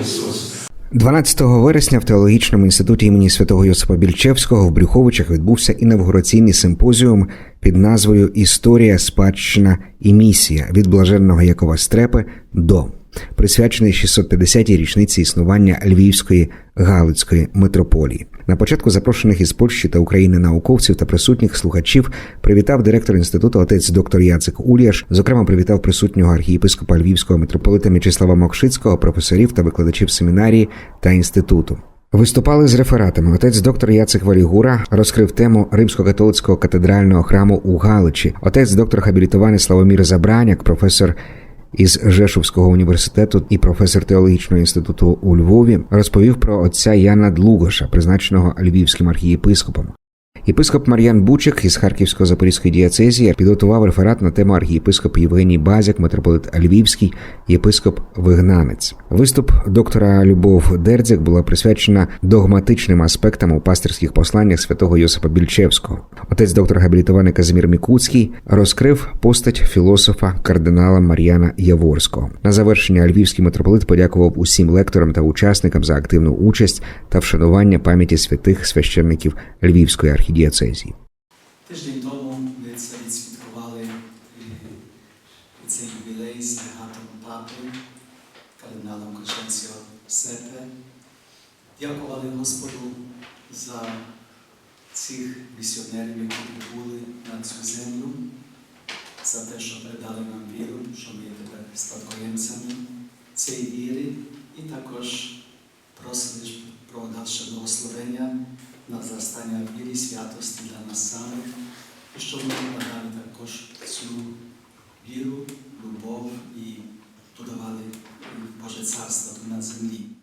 Ісус. 12 вересня в теологічному інституті імені святого Йосипа Більчевського в Брюховичах відбувся інавгураційний симпозіум під назвою Історія, спадщина і місія від блаженного Якова Стрепи до присвячений 650-й річниці існування Львівської Галицької митрополії. На початку запрошених із Польщі та України науковців та присутніх слухачів привітав директор інституту отець доктор Яцик Ульяш. Зокрема, привітав присутнього архієпископа Львівського митрополита Мячеслава Мокшицького, професорів та викладачів семінарії та інституту. Виступали з рефератами. Отець доктор Яцик Валігура розкрив тему римсько-католицького катедрального храму у Галичі. Отець доктор хабілітований Славомір Забраняк, професор із Жешувського університету і професор теологічного інституту у Львові, розповів про отця Яна Длугоша, призначеного львівським архієпископом. Єпископ Мар'ян Бучик із Харківської запорізької дієцезії підготував реферат на тему архієпископ Євгеній Базяк, митрополит Львівський, єпископ Вигнанець. Виступ доктора Любов Дердзяк була присвячена догматичним аспектам у пастирських посланнях святого Йосипа Більчевського. Отець доктор габілітований Казимір Мікуцький розкрив постать філософа кардинала Мар'яна Яворського. На завершення львівський митрополит подякував усім лекторам та учасникам за активну участь та вшанування пам'яті святих священників Львівської архідієцезії. Тиждень тому ми це відсвяткували цей ювілей з легатом папи, кардиналом Кошенціо Сепе. Дякували Господу за цих місіонерів, які прибули на цю землю, за те, що передали нам віру, що ми є тепер спадкоємцями цієї віри, і також просили про дальше благословення на зростання вірі, святості для нас самих, і щоб ми надали також цю віру, любов і будували Боже царство тут на землі.